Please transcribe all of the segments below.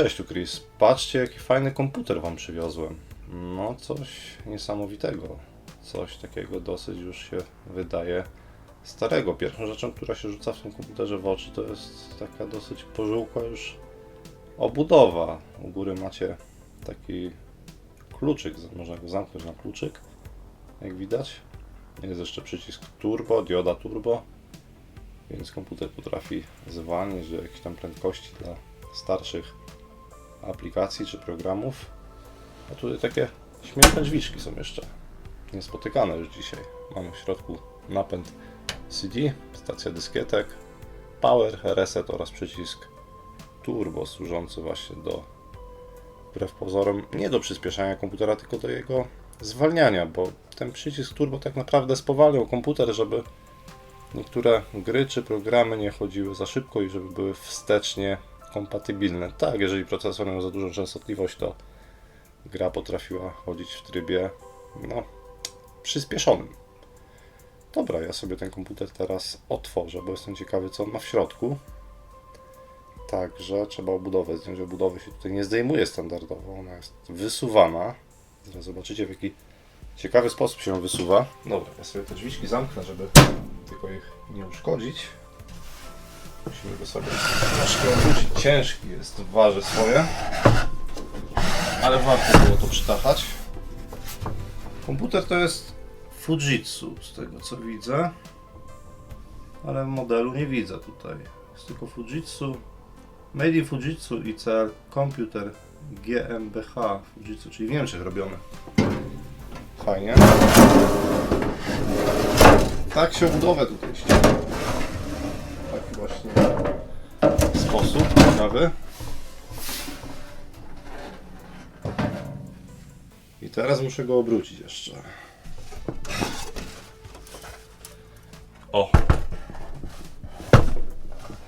Cześć tu Chris. Patrzcie jaki fajny komputer wam przywiozłem. No coś niesamowitego. Coś takiego dosyć już się wydaje starego. Pierwszą rzeczą, która się rzuca w tym komputerze w oczy to jest taka dosyć pożółkła już obudowa. U góry macie taki kluczyk, można go zamknąć na kluczyk, jak widać. Jest jeszcze przycisk turbo, dioda turbo, więc komputer potrafi zwalniać do jakiejś tam prędkości dla starszych aplikacji czy programów. A tutaj takie śmieszne drzwiczki są jeszcze. Niespotykane już dzisiaj. Mamy w środku napęd CD, stacja dyskietek, power, reset oraz przycisk turbo służący właśnie do wbrew pozorom nie do przyspieszania komputera, tylko do jego zwalniania, bo ten przycisk turbo tak naprawdę spowalniał komputer, żeby niektóre gry czy programy nie chodziły za szybko i żeby były wstecznie kompatybilne. Tak, jeżeli procesor miał za dużą częstotliwość, to gra potrafiła chodzić w trybie no, przyspieszonym. Dobra, ja sobie ten komputer teraz otworzę, bo jestem ciekawy, co on ma w środku. Także trzeba obudowę zdjąć. Obudowy się tutaj nie zdejmuje standardowo, ona jest wysuwana. Zaraz zobaczycie, w jaki ciekawy sposób się ją wysuwa. Dobra, ja sobie te drzwiczki zamknę, żeby tylko ich nie uszkodzić. Musimy go sobie troszkę. Ciężki jest, waży swoje. Ale warto było to przytachać. Komputer to jest Fujitsu, z tego co widzę. Ale modelu nie widzę tutaj. Jest tylko Fujitsu. Made in Fujitsu ICL Computer GmbH Fujitsu, czyli w Niemczech robione. Fajnie. Tak się budowę tutaj ściąga. Taki właśnie sposób ciekawy. I teraz muszę go obrócić jeszcze. O!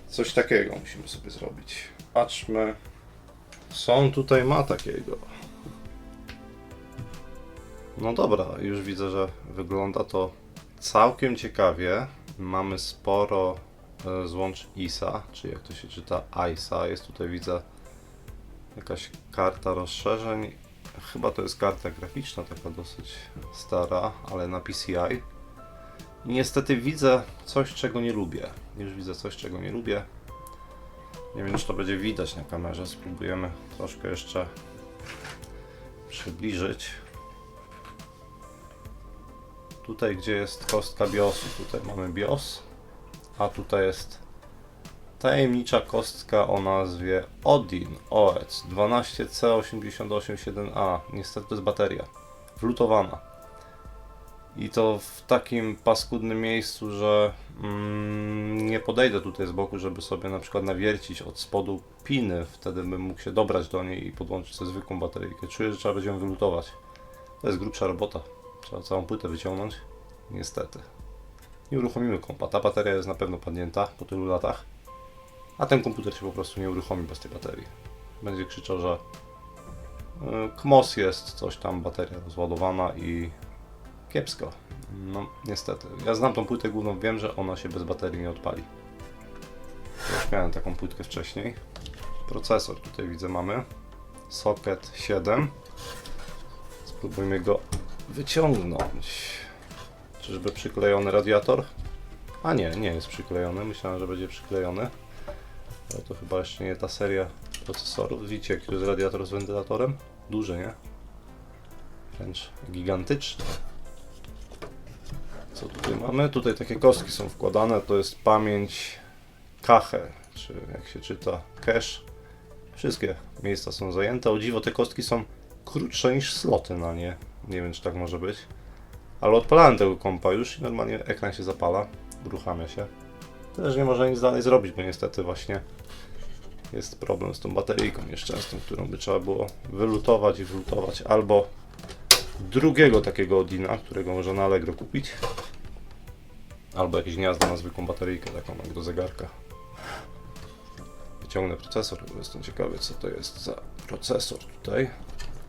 Coś takiego musimy sobie zrobić. Patrzmy. Co on tutaj ma takiego? No dobra, już widzę, że wygląda to całkiem ciekawie. Mamy sporo złącz ISA, czy jak to się czyta ISA. Jest tutaj widzę jakaś karta rozszerzeń. Chyba to jest karta graficzna, taka dosyć stara, ale na PCI. I niestety widzę coś, czego nie lubię. Już widzę coś, czego nie lubię. Nie wiem, czy to będzie widać na kamerze. Spróbujemy troszkę jeszcze przybliżyć. Tutaj, gdzie jest kostka BIOSu, tutaj mamy BIOS, a tutaj jest tajemnicza kostka o nazwie Odin OEC 12C887A. Niestety to jest bateria, wlutowana. I to w takim paskudnym miejscu, że mm, nie podejdę tutaj z boku, żeby sobie na przykład nawiercić od spodu piny. Wtedy bym mógł się dobrać do niej i podłączyć sobie zwykłą bateryjkę. Czuję, że trzeba będzie ją wylutować. To jest grubsza robota. Trzeba całą płytę wyciągnąć. Niestety. Nie uruchomimy kompa. Ta bateria jest na pewno padnięta po tylu latach. A ten komputer się po prostu nie uruchomi bez tej baterii. Będzie krzyczał, że y, KMOS jest, coś tam, bateria rozładowana i kiepsko. No, niestety. Ja znam tą płytę główną, wiem, że ona się bez baterii nie odpali. Już miałem taką płytkę wcześniej. Procesor tutaj widzę mamy. Socket 7. Spróbujmy go wyciągnąć. Czyżby przyklejony radiator? A nie, nie jest przyklejony. Myślałem, że będzie przyklejony. Ale to chyba jeszcze nie ta seria procesorów. Widzicie, jaki to jest radiator z wentylatorem? Duży, nie? Wręcz gigantyczny. Co tutaj mamy? Tutaj takie kostki są wkładane. To jest pamięć Cache, czy jak się czyta cache. Wszystkie miejsca są zajęte. O dziwo, te kostki są krótsze niż sloty na nie. Nie wiem, czy tak może być. Ale odpalałem tego kompa już i normalnie ekran się zapala, uruchamia się. Też nie można nic dalej zrobić, bo niestety właśnie jest problem z tą bateryjką nieszczęsną, którą by trzeba było wylutować i wylutować, albo drugiego takiego Odina, którego można na Allegro kupić, albo jakieś gniazdo na zwykłą bateryjkę, taką jak do zegarka. Wyciągnę procesor, bo jestem ciekawy co to jest za procesor tutaj.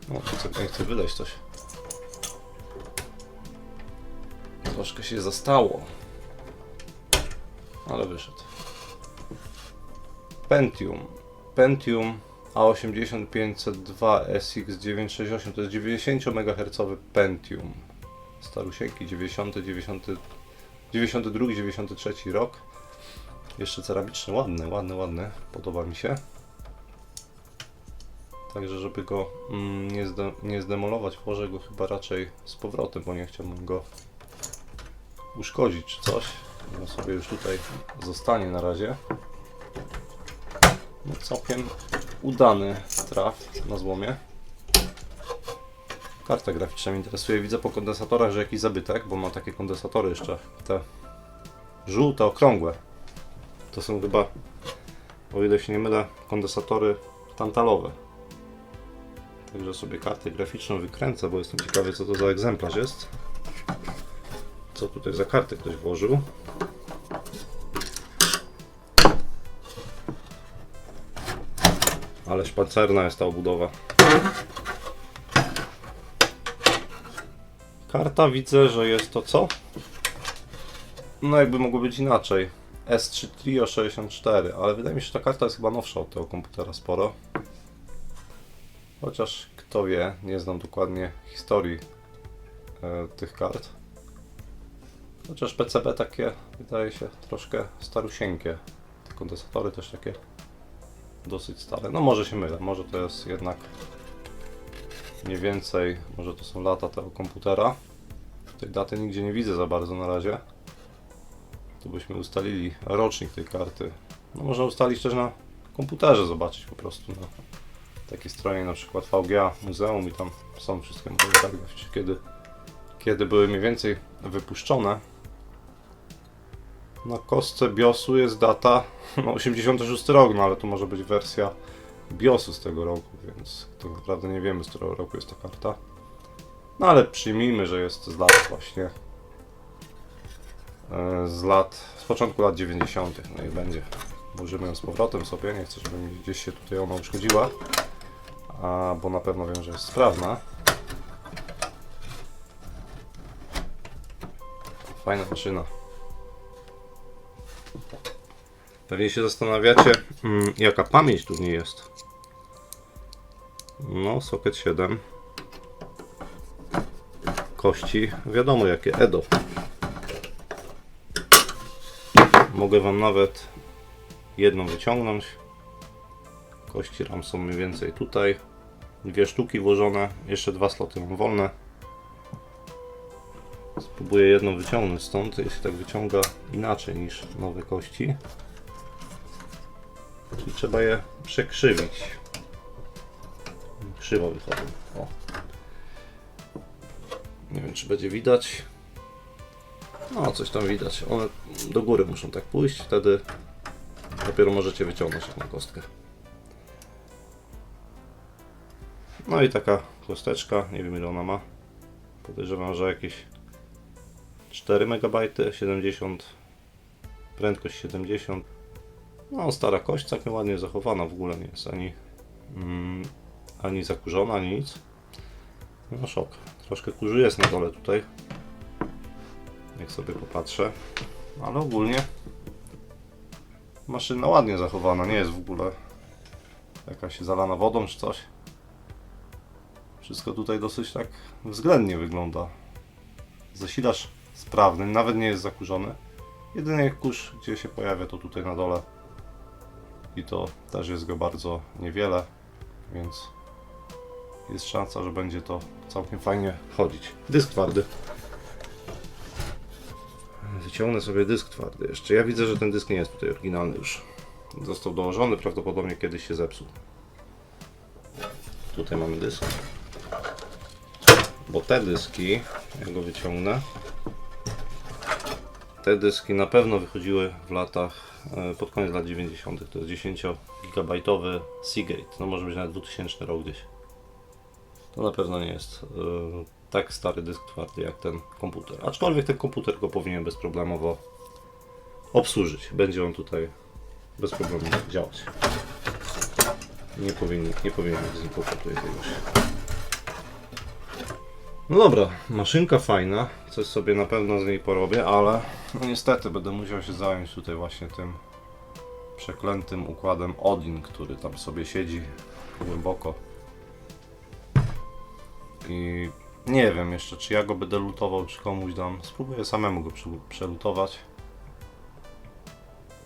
No, tu nie chcę wydać coś. Troszkę się zastało. Ale wyszedł. Pentium. Pentium A80502 SX968 to jest 90 MHz Pentium. Starusieńki 90, 90, 92, 93 rok. Jeszcze ceramiczny, ładny, ładny, ładny. Podoba mi się. Także żeby go mm, nie, zde, nie zdemolować, włożę go chyba raczej z powrotem, bo nie chciałbym go uszkodzić czy coś. On sobie już tutaj zostanie na razie. No, całkiem udany traf na złomie. Karta graficzna mnie interesuje. Widzę po kondensatorach, że jakiś zabytek, bo ma takie kondensatory jeszcze. Te żółte, okrągłe. To są chyba, o ile się nie mylę, kondensatory tantalowe. Także sobie kartę graficzną wykręcę, bo jestem ciekawy co to za egzemplarz jest. Co tutaj za kartę ktoś włożył. Ależ pancerna jest ta obudowa. Karta widzę, że jest to co? No jakby mogło być inaczej. S3 Trio 64, ale wydaje mi się, że ta karta jest chyba nowsza od tego komputera sporo. Chociaż kto wie, nie znam dokładnie historii e, tych kart. Chociaż PCB takie wydaje się troszkę starusieńkie. Te kondensatory też takie dosyć stare. No może się mylę, może to jest jednak mniej więcej, może to są lata tego komputera. Tej daty nigdzie nie widzę za bardzo na razie. Tu byśmy ustalili rocznik tej karty. No można ustalić też na komputerze, zobaczyć po prostu na takiej stronie na przykład VGA Muzeum i tam są wszystkie modele kart graficzne, kiedy, kiedy były mniej więcej wypuszczone. Na kostce BIOSu jest data no, 86 rok, no ale to może być wersja BIOSu z tego roku, więc tak naprawdę nie wiemy z którego roku jest ta karta. No ale przyjmijmy, że jest z lat właśnie e, z lat, z początku lat 90. No i będzie. Włożymy ją z powrotem sobie, nie chcę, żeby mi gdzieś się tutaj ona uszkodziła, a, bo na pewno wiem, że jest sprawna. Fajna maszyna. Pewnie się zastanawiacie, mm, jaka pamięć tu w niej jest. No, socket 7. Kości, wiadomo jakie, Edo. Mogę Wam nawet jedną wyciągnąć. Kości RAM są mniej więcej tutaj. Dwie sztuki włożone, jeszcze dwa sloty mam wolne. Spróbuję jedną wyciągnąć stąd, jeśli tak wyciąga inaczej niż nowe kości. Czyli trzeba je przekrzywić. Krzywo wychodzą. O. Nie wiem, czy będzie widać. No, coś tam widać. One do góry muszą tak pójść, wtedy dopiero możecie wyciągnąć taką kostkę. No i taka kosteczka, nie wiem ile ona ma. Podejrzewam, że jakieś 4 MB, 70, prędkość 70. No, stara kość, całkiem ładnie zachowana, w ogóle nie jest ani, mm, ani zakurzona, ani nic. No szok. Troszkę kurzy jest na dole tutaj. Jak sobie popatrzę. Ale ogólnie maszyna ładnie zachowana, nie jest w ogóle jakaś zalana wodą czy coś. Wszystko tutaj dosyć tak względnie wygląda. Zasilacz sprawny, nawet nie jest zakurzony. Jedyny kurz, gdzie się pojawia, to tutaj na dole. I to też jest go bardzo niewiele, więc jest szansa, że będzie to całkiem fajnie chodzić. Dysk twardy. Wyciągnę sobie dysk twardy jeszcze. Ja widzę, że ten dysk nie jest tutaj oryginalny już. Został dołożony, prawdopodobnie kiedyś się zepsuł. Tutaj mamy dysk. Bo te dyski, jak go wyciągnę, te dyski na pewno wychodziły w latach, e, pod koniec lat 90. To jest 10 gigabajtowy Seagate. No może być nawet 2000 rok gdzieś. To na pewno nie jest e, tak stary dysk twardy jak ten komputer. Aczkolwiek ten komputer go powinien bezproblemowo obsłużyć. Będzie on tutaj bez problemu działać. Nie powinien, nie powinien być z nim kłopotu jakiegoś. No dobra, maszynka fajna, coś sobie na pewno z niej porobię, ale no niestety będę musiał się zająć tutaj właśnie tym przeklętym układem Odin, który tam sobie siedzi głęboko. I nie wiem jeszcze, czy ja go będę lutował, czy komuś dam. Spróbuję samemu go przelutować.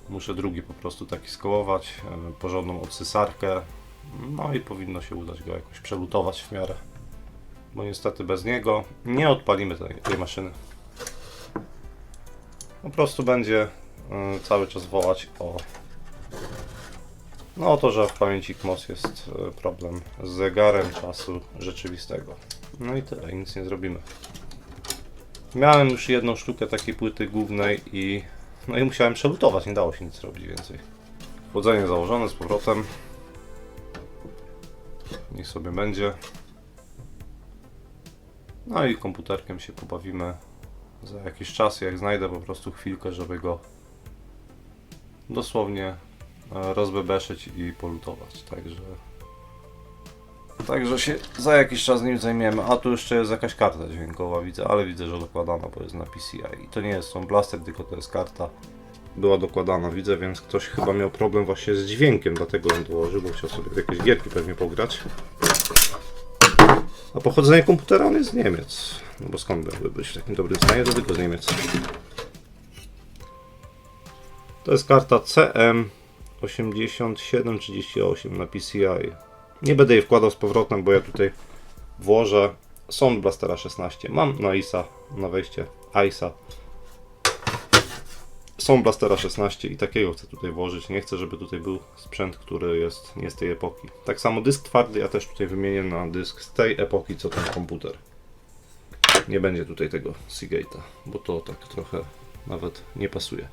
Muszę drugi po prostu taki skołować, e, porządną odsysarkę. No i powinno się udać go jakoś przelutować w miarę. Bo niestety bez niego nie odpalimy tej, tej maszyny. Po prostu będzie e, cały czas wołać o no to, że w pamięci KMOS jest e, problem z zegarem czasu rzeczywistego. No i tyle, nic nie zrobimy. Miałem już jedną sztukę takiej płyty głównej i no i musiałem przelutować, nie dało się nic zrobić więcej. Chłodzenie założone z powrotem. Niech sobie będzie. No i komputerkiem się pobawimy za jakiś czas, jak znajdę po prostu chwilkę, żeby go dosłownie e, rozbebeszyć i polutować. Także Także się za jakiś czas nim zajmiemy. A tu jeszcze jest jakaś karta dźwiękowa, widzę, ale widzę, że dokładana, bo jest na PCI. I to nie jest tą blaster, tylko to jest karta. Była dokładana, widzę, więc ktoś chyba miał problem właśnie z dźwiękiem, dlatego ją dołożył, bo chciał sobie w jakieś gierki pewnie pograć. A pochodzenie komputera on jest z Niemiec. No bo skąd miałby być w takim dobrym stanie, to tylko z Niemiec. To jest karta CM8738 na PCI. Nie będę jej wkładał z powrotem, bo ja tutaj włożę Sound Blastera 16. Mam na ISA, na wejście ISA. Sound Blastera 16 i takiego chcę tutaj włożyć. Nie chcę, żeby tutaj był sprzęt, który jest nie z tej epoki. Tak samo dysk twardy ja też tutaj wymienię na dysk z tej epoki, co ten komputer. Nie będzie tutaj tego Seagate'a, bo to tak trochę nawet nie pasuje.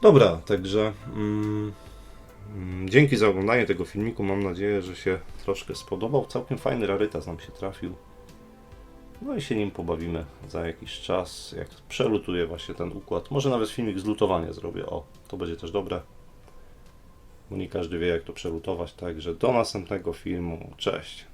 Dobra, także mm, mm, dzięki za oglądanie tego filmiku. Mam nadzieję, że się troszkę spodobał. Całkiem fajny rarytas nam się trafił. No i się nim pobawimy za jakiś czas, jak przelutuję właśnie ten układ. Może nawet filmik z lutowania zrobię. O, to będzie też dobre. Bo nie każdy wie, jak to przelutować. Także do następnego filmu. Cześć.